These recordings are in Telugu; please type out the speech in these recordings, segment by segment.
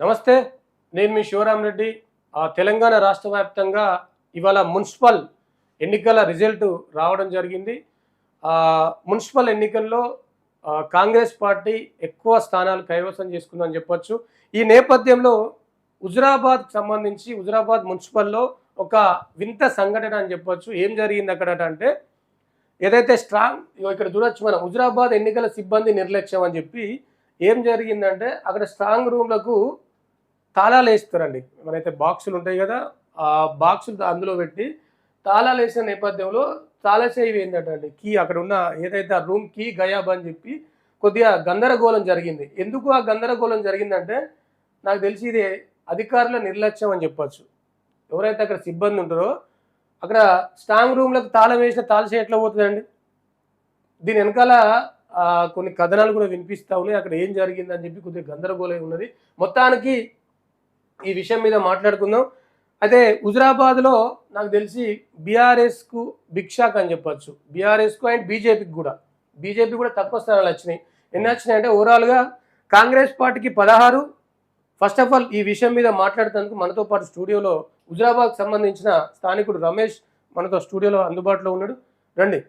నమస్తే నేను మీ శివరాం రెడ్డి. తెలంగాణ రాష్ట్ర వ్యాప్తంగా ఇవాళ మున్సిపల్ ఎన్నికల రిజల్ట్ రావడం జరిగింది. మున్సిపల్ ఎన్నికల్లో కాంగ్రెస్ పార్టీ ఎక్కువ స్థానాలు కైవసం చేసుకుందని చెప్పొచ్చు. ఈ నేపథ్యంలో హుజురాబాద్ సంబంధించి హుజురాబాద్ మున్సిపల్లో ఒక వింత సంఘటన అని చెప్పొచ్చు. ఏం జరిగింది అక్కడ అంటే ఏదైతే స్ట్రాంగ్ ఇక్కడ చూడొచ్చు మనం హుజురాబాద్ ఎన్నికల సిబ్బంది నిర్లక్ష్యం అని చెప్పి ఏం జరిగిందంటే అక్కడ స్ట్రాంగ్ రూమ్లకు తాళాలు వేస్తారండి. మనైతే బాక్సులు ఉంటాయి కదా ఆ బాక్సులు అందులో పెట్టి తాళాలు వేసిన నేపథ్యంలో తాళసేవి ఏంటంటే కీ అక్కడ ఉన్న ఏదైతే ఆ రూమ్ కీ గయాబ్ అని చెప్పి కొద్దిగా గందరగోళం జరిగింది. ఎందుకు ఆ గందరగోళం జరిగిందంటే నాకు తెలిసి ఇది అధికారుల నిర్లక్ష్యం అని చెప్పొచ్చు. ఎవరైతే అక్కడ సిబ్బంది ఉంటారో అక్కడ స్ట్రాంగ్ రూమ్లకు తాళం వేసిన తాళసే ఎట్లా పోతుందండి? దీని వెనకాల కొన్ని కథనాలు కూడా వినిపిస్తా ఉన్నాయి. అక్కడ ఏం జరిగిందని చెప్పి కొద్దిగా గందరగోళం ఉన్నది. మొత్తానికి ఈ విషయం మీద మాట్లాడుకుందాం. అయితే హుజరాబాద్లో నాకు తెలిసి బీఆర్ఎస్కు బిగ్ షాక్ అని చెప్పొచ్చు. బీఆర్ఎస్కు అండ్ బీజేపీకి కూడా. బీజేపీ కూడా తక్కువ స్థానాలు వచ్చినాయి. ఎన్ని వచ్చినాయి అంటే ఓవరాల్గా కాంగ్రెస్ పార్టీకి పదహారు. ఫస్ట్ ఆఫ్ ఆల్ ఈ విషయం మీద మాట్లాడుతందుకు మనతో పాటు స్టూడియోలో హుజురాబాద్కి సంబంధించిన స్థానికుడు రమేష్ మనతో స్టూడియోలో అందుబాటులో ఉన్నాడు. రండి.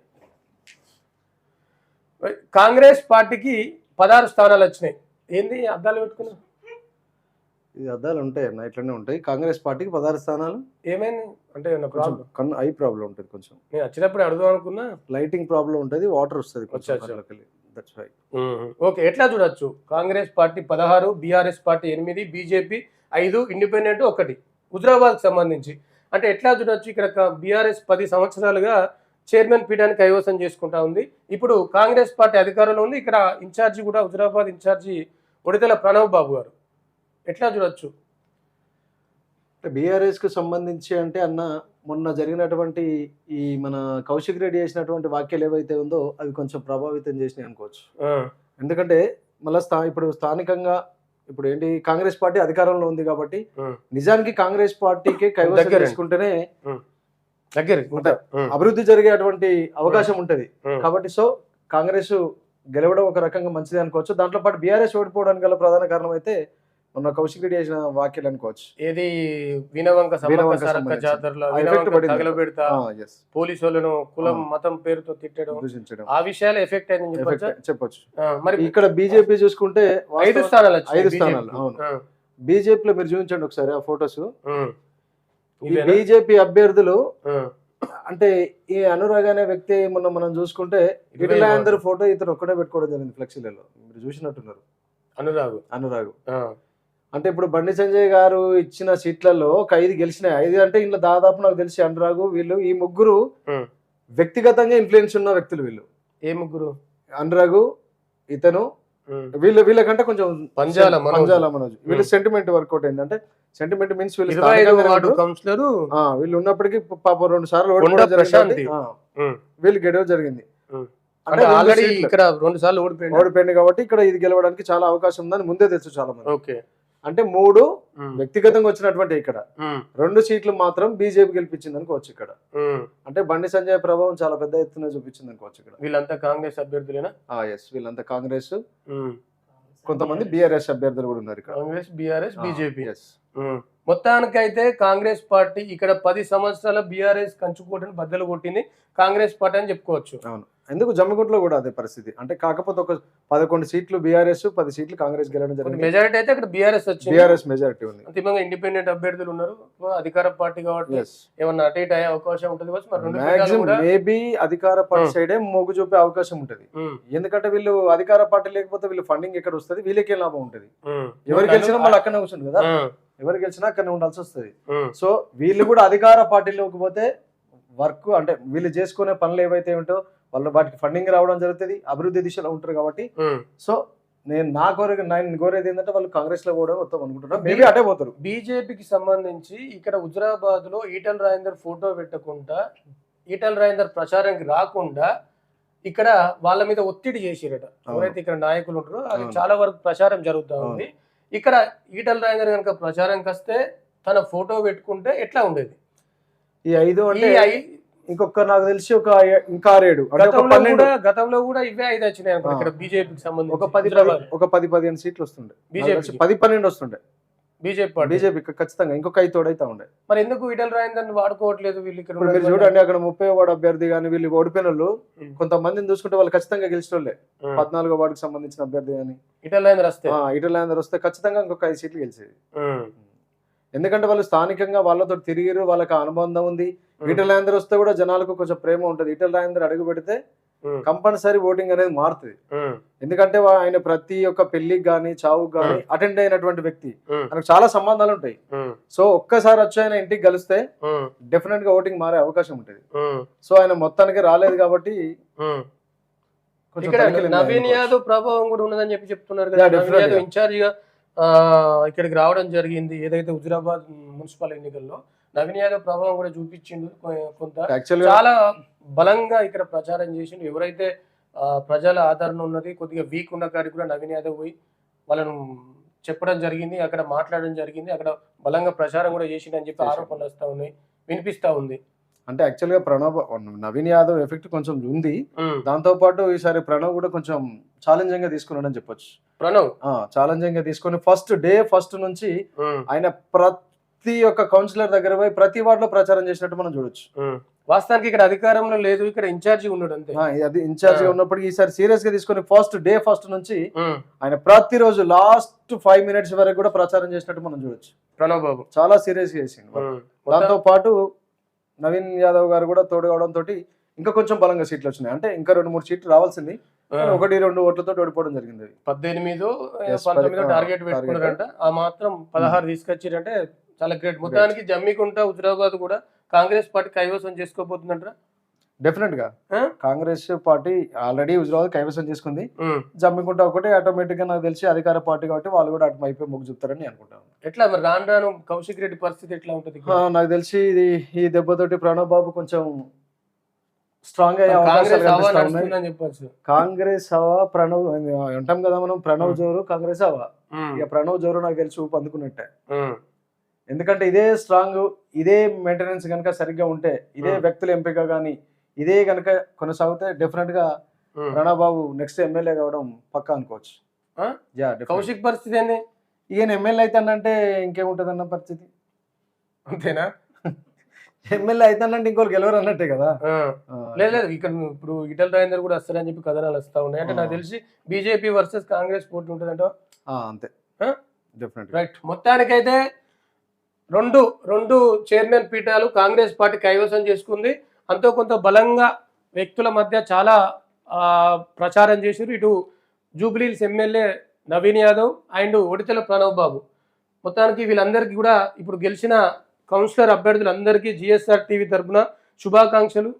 కాంగ్రెస్ పార్టీకి పదహారు స్థానాలు వచ్చినాయి. ఏంది అద్దాలు పెట్టుకున్నా ఇది అద్దాలు ఉంటాయి అన్న ఇట్లనే ఉంటాయి. కాంగ్రెస్ పార్టీకి పదహారు స్థానాలు. ఏమైంది? అంటే కొంచెం ప్రాబ్లం కన్ను ఐ ప్రాబ్లం ఉంటుంది కొంచెం. నేను వచ్చినప్పుడు అడుగుదాం అనుకున్నా. లైటింగ్ ప్రాబ్లం ఉంటుంది వాటర్ వస్తుంది వై ఓకే ఎట్లా చూడొచ్చు? కాంగ్రెస్ పార్టీ పదహారు బీఆర్ఎస్ పార్టీ ఎనిమిది బీజేపీ ఐదు ఇండిపెండెంట్ ఒకటి. హుజరాబాద్కి సంబంధించి. అంటే ఎట్లా చూడొచ్చు? ఇక్కడ బీఆర్ఎస్ పది సంవత్సరాలుగా చైర్మన్ పీఠాన్ని కైవసం చేసుకుంటా ఉంది. ఇప్పుడు కాంగ్రెస్ పార్టీ అధికారంలో ఉంది. ఇక్కడ ఇన్ఛార్జి కూడా హుజరాబాద్ ఇన్ఛార్జి ఉడితల ప్రణవ్ బాబు గారు. ఎట్లా చూడొచ్చు? బీఆర్ఎస్కు సంబంధించి అంటే అన్న మొన్న జరిగినటువంటి ఈ మన కౌశిక్ రెడ్డి చేసినటువంటి వాక్యాలు ఏవైతే ఉందో అవి కొంచెం ప్రభావితం చేసినాయి అనుకోవచ్చు. ఎందుకంటే మళ్ళీ స్థా ఇప్పుడు స్థానికంగా ఇప్పుడు ఏంటి కాంగ్రెస్ పార్టీ అధికారంలో ఉంది కాబట్టి. నిజానికి కాంగ్రెస్ పార్టీకి కైవసం. చేసుకుంటేనే దగ్గర. అభివృద్ధి జరిగేటువంటి అవకాశం ఉంటది. కాబట్టి సో కాంగ్రెస్ గెలవడం ఒక రకంగా మంచిది అనుకోవచ్చు. దాంట్లో పాటు బీఆర్ఎస్ ఓడిపోవడానికి గల ప్రధాన కారణం అయితే మొన్న కౌశిక్ రెడ్డి చేసిన వ్యాఖ్యలు అనుకోవచ్చు. ఏది? వినవంక సంబంధించి. జాతరలో. తగలబెడతా పోలీసు వాళ్ళను కులం. మతం పేరుతో తిట్టడం ఆ విషయాలు ఎఫెక్ట్ అయిందని చెప్పొచ్చా? మరి ఇక్కడ బీజేపీ చూసుకుంటే ఐదు స్థానాలు ఐదు. స్థానాలు, అవును. బీజేపీలో మీరు చూపించండి ఒకసారి ఆ ఫొటోస్? బీజేపీ అభ్యర్థులు అంటే ఈ అనురాగ్ అనే వ్యక్తి మొన్న మనం చూసుకుంటే ఇటులాందరూ ఫోటో ఇతను ఒక్కడే పెట్టుకోవడం జరిగింది ఫ్లెక్సీలలో. మీరు చూసినట్టున్నారు. అనురాగు. అనురాగ్. అంటే ఇప్పుడు బండి సంజయ్ గారు ఇచ్చిన సీట్లలో ఒక ఐదు గెలిచినాయి ఐదు అంటే ఇంట్లో దాదాపు నాకు తెలిసి అనురాగు వీళ్ళు ఈ ముగ్గురు. వ్యక్తిగతంగా ఇన్ఫ్లుయెన్స్ ఉన్న వ్యక్తులు వీళ్ళు ఏ ముగ్గురు అనురాగు ఇతను. వీళ్ళ వీళ్ళకంటే కొంచెం పంజాల మనోజ్. పంజాల మనోజ్ వీళ్ళ. సెంటిమెంట్ వర్కౌట్ ఏంటంటే సెంటిమెంట్ మీన్స్ వీళ్ళు. కౌన్సిలర్ వీళ్ళు ఉన్నప్పటికీ పాప రెండు సార్లు. వీళ్ళు గెలవ జరిగింది. అంటే అంటే రెండు ఆల్రెడీ ఇక్కడ రెండు సార్లు ఓడిపోయింది ఓడిపోయింది కాబట్టి ఇక్కడ ఇది గెలవడానికి చాలా అవకాశం ఉందని ముందే తెలుసు చాలా మంది ఓకే అంటే మూడు. వ్యక్తిగతంగా వచ్చినటువంటి ఇక్కడ. రెండు సీట్లు మాత్రం బీజేపీ గెలిపించింది అనుకోవచ్చు ఇక్కడ. అంటే బండి సంజయ్ ప్రభావం చాలా పెద్ద ఎత్తున చూపించింది అనుకోవచ్చు ఇక్కడ వీళ్ళంతా కాంగ్రెస్ అభ్యర్థులేనా ఎస్ వీళ్ళంతా కాంగ్రెస్. కొంతమంది బీఆర్ఎస్ అభ్యర్థులు కూడా ఉన్నారు ఇక్కడ కాంగ్రెస్ బీఆర్ఎస్ బీజేపీ ఎస్. మొత్తానికైతే కాంగ్రెస్ పార్టీ ఇక్కడ పది సంవత్సరాల బీఆర్ఎస్ కంచుకోటని బద్దలు కొట్టింది కాంగ్రెస్ పార్టీ అని చెప్పుకోవచ్చు అవును ఎందుకు జమ్మగుంటలో కూడా అదే పరిస్థితి? అంటే కాకపోతే ఒక పదకొండు సీట్లు బీఆర్ఎస్ పది సీట్లు కాంగ్రెస్ గెలవడం జరిగింది. మెజారిటీ అయితే అక్కడ బీఆర్ఎస్ వచ్చింది. బీఆర్ఎస్ మెజారిటీ ఉంది. అంతిమంగా ఇండిపెండెంట్ అభ్యర్థులు ఉన్నారు. అధికార పార్టీ కాబట్టి ఏమన్నా అటు ఇటు అయ్యే అవకాశం ఉంటుంది కావచ్చు. మేబీ అధికార పార్టీ Hmm. సైడే మొగ్గు చూపే అవకాశం ఉంటది. ఉమ్, ఎందుకంటే వీళ్ళు అధికార పార్టీ లేకపోతే వీళ్ళు ఫండింగ్ ఎక్కడ వస్తుంది? వీళ్ళకి లాభం ఉంటది. ఉమ్. ఎవరు గెలిచినా మళ్ళీ అక్కడనే కూర్చుంది కదా? ఎవరు గెలిచినా అక్కడనే ఉండాల్సి వస్తుంది. సో వీళ్ళు కూడా అధికార పార్టీలోకి పోతే వర్క్ అంటే వీళ్ళు చేసుకునే పనులు ఏవైతే ఉంటాయో వాళ్ళు వాటికి ఫండింగ్ రావడం జరుగుతుంది అభివృద్ధి దిశలో ఉంటారు కాబట్టి. సో నేను నా కోరే నేను కోరేది ఏంటంటే వాళ్ళు కాంగ్రెస్లో పోవడం మొత్తం అనుకుంటున్నారు. మేబీ అటే పోతారు. బీజేపీకి సంబంధించి ఇక్కడ హుజరాబాద్లో ఈటల రాజేందర్ ఫోటో పెట్టకుండా ఈటల రాజేందర్ ప్రచారానికి రాకుండా ఇక్కడ వాళ్ళ మీద ఒత్తిడి చేసిరట. ఎవరైతే ఇక్కడ నాయకులు ఉంటారో అది. చాలా వరకు ప్రచారం జరుగుతూ ఉంది. ఇక్కడ ఈటల రాజేందర్ కనుక ప్రచారంకి వస్తే తన ఫోటో పెట్టుకుంటే ఎట్లా ఉండేది? ఈ ఐదు అంటే ఇంకొక నాకు తెలిసి ఒక ఇంకా ఆరేడు. గతంలో కూడా ఇవే ఐదు వచ్చినాయి. ఇక్కడ బీజేపీకి సంబంధించి. ఒక పది. ఒక పది పదిహేను సీట్లు వస్తుండే. తెలిసి పది పన్నెండు వస్తుండే. బీజేపీ బీజేపీ ఖచ్చితంగా ఇంకొక ఐదు తోడైతే ఉండే. మరి ఎందుకు ఈటల రాజేందర్ వాడుకోవట్లేదు? వీళ్ళు ఇక్కడ మీరు చూడండి అక్కడ ముప్పై వార్డు అభ్యర్థి కానీ వీళ్ళు ఓడిపోయిన వాళ్ళు. కొంతమందిని చూసుకుంటే వాళ్ళు ఖచ్చితంగా గెలిచిన వాళ్ళే. పద్నాలుగో వార్డుకి సంబంధించిన అభ్యర్థి కానీ ఈటల రాజేందర్ వస్తే? ఇటల్ అందరు వస్తే ఖచ్చితంగా ఇంకొక ఐదు సీట్లు గెలిచేది. ఎందుకంటే వాళ్ళు స్థానికంగా వాళ్ళతో తిరిగిరు వాళ్ళకి అనుబంధం ఉంది. ఈటల రాజేందర్ వస్తే కూడా జనాలకు కొంచెం ప్రేమ ఉంటుంది ఈటల రాజేందర్ అడుగు పెడితే. కంపల్సరీ ఓటింగ్ అనేది మారుతుంది. ఎందుకంటే ఆయన ప్రతి ఒక్క పెళ్ళికి కానీ చావుకి కానీ అటెండ్ అయినటువంటి వ్యక్తి. ఆయనకు చాలా సంబంధాలు ఉంటాయి. సో ఒక్కసారి వచ్చి ఆయన ఇంటికి కలిస్తే. డెఫినెట్గా ఓటింగ్ మారే అవకాశం ఉంటుంది. సో ఆయన మొత్తానికి రాలేదు కాబట్టి నవీన్. యాదవ్ ప్రభావం కూడా ఉన్నదని చెప్పి చెప్తున్నారు కదా ఇన్ఛార్జ్గా ఇక్కడికి రావడం జరిగింది ఏదైతే హుజురాబాద్ మున్సిపల్ ఎన్నికల్లో నవీన్ యాదవ్ ప్రభావం కూడా చూపించిండు కొంత. చాలా బలంగా ఇక్కడ ప్రచారం చేసిండు. ఎవరైతే ప్రజల ఆదరణ ఉన్నది కొద్దిగా వీక్ ఉన్న కాడికి కూడా నవీన్ యాదవ్ పోయి వాళ్ళను చెప్పడం జరిగింది అక్కడ మాట్లాడడం జరిగింది అక్కడ బలంగా ప్రచారం కూడా చేసిండు అని చెప్పి. ఆరోపణలు వస్తా ఉన్నాయి వినిపిస్తా ఉంది. అంటే యాక్చువల్గా ప్రణవ్ నవీన్ యాదవ్ ఎఫెక్ట్ కొంచెం ఉంది. దాంతో పాటు ఈసారి ప్రణవ్ కూడా కొంచెం ఛాలెంజింగ్గా తీసుకున్నాడని చెప్పొచ్చు. ప్రణవ్ ఛాలెంజింగ్గా తీసుకొని ఫస్ట్ డే ఫస్ట్ నుంచి. ఆయన ప్రతి ఒక్క కౌన్సిలర్ దగ్గర పోయి ప్రతి వార్డులో ప్రచారం చేసినట్టు మనం చూడొచ్చు. వాస్తవానికి ఇక్కడ అధికారంలో లేదు ఇక్కడ ఇన్ఛార్జి ఉన్నాడు అంతే అది ఇన్ఛార్జ్. ఉన్నప్పటికీ ఈసారి సీరియస్గా తీసుకొని ఫస్ట్ డే ఫస్ట్ నుంచి. ఆయన ప్రతిరోజు లాస్ట్ ఫైవ్ మినిట్స్ వరకు కూడా ప్రచారం చేసినట్టు మనం చూడొచ్చు ప్రణవ్ బాబు చాలా సీరియస్గా చేసిండు. దాంతో పాటు నవీన్ యాదవ్ గారు కూడా తోడు కావడం తోటి ఇంకా కొంచెం బలంగా సీట్లు వచ్చినాయి అంటే ఇంకా రెండు మూడు సీట్లు రావాల్సింది ఒకటి రెండు ఓట్లతో ఓడిపోవడం జరిగింది. పద్దెనిమిది పంతొమ్మిదో టార్గెట్. పెట్టుకున్నారంట. ఆ మాత్రం పదహారు తీసుకొచ్చారంటే చాలా గ్రేట్ మొత్తానికి జమ్మికుంట హుజరాబాద్ కూడా కాంగ్రెస్ పార్టీ కైవసం చేసుకోబోతుందంట డెఫినెట్గా? కాంగ్రెస్ పార్టీ ఆల్రెడీ హుజరాబాద్ కైవసం చేసుకుంది. జమ్మికుంట ఒకటి ఆటోమేటిక్గా నాకు తెలిసి అధికార పార్టీ కాబట్టి వాళ్ళు కూడా అటు అయిపోయి మొగ్గు చూపుతారని అనుకుంటాను. ఎట్లా మరి రాను రాను కౌశిక్ రెడ్డి పరిస్థితి ఎట్లా ఉంటది? నాకు తెలిసి ఇది ఈ దెబ్బతోటి ప్రణవ్ బాబు కొంచెం స్ట్రాంగ్ అయ్యే అవకాశాలు కాంగ్రెస్ హవా చెప్పొచ్చు. కాంగ్రెస్ ప్రణవ్ అంటాం కదా మనం ప్రణవ్. జోరు కాంగ్రెస్ హవా ఇక ప్రణవ్ జోరు నాకు తెలిసి ఊపు అందుకున్నట్టే. ఎందుకంటే ఇదే స్ట్రాంగ్ ఇదే మెయింటెనెన్స్ కనుక సరిగ్గా ఉంటే ఇదే. వ్యక్తుల ఎంపిక కానీ ఇదే కనుక కొనసాగితే డెఫినెట్గా బాబు నెక్స్ట్ ఎమ్మెల్యే కావడం పక్కా అనుకోవచ్చు. కౌశిక్ పరిస్థితి ఏంది? ఈయన ఎమ్మెల్యే అవుతానంటే ఇంకేముంటది అన్న పరిస్థితి? అంతేనా? ఎమ్మెల్యే అవుతానంటే ఇంకోరు గెలవరు అన్నట్టే కదా. లేదు లేదు ఇక్కడ ఇప్పుడు ఇటల్ రాజేందర్ కూడా వస్తారని చెప్పి కథనాలు వస్తా ఉన్నాయి. అంటే నాకు. తెలిసి బీజేపీ వర్సెస్ కాంగ్రెస్ పోటీ ఉంటుందంట? అంతే? డెఫినెట్ రైట్ మొత్తానికైతే రెండు రెండు చైర్మన్ పీఠాలు కాంగ్రెస్ పార్టీ కైవసం చేసుకుంది. అంతో కొంత బలంగా వ్యక్తుల మధ్య చాలా ప్రచారం చేశారు ఇటు జూబ్లీల్స్ ఎమ్మెల్యే నవీన్ యాదవ్ అండ్ ఒడితెల ప్రణవ్ బాబు. మొత్తానికి వీళ్ళందరికీ కూడా ఇప్పుడు గెలిచిన కౌన్సిలర్ అభ్యర్థులందరికీ జిఎస్ఆర్ టీవీ తరఫున శుభాకాంక్షలు.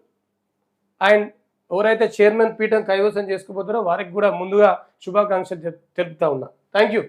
అండ్ ఎవరైతే చైర్మన్ పీఠం కైవసం చేసుకోబోతారో వారికి కూడా ముందుగా శుభాకాంక్షలు తెలుపుతా ఉన్నా. Thank you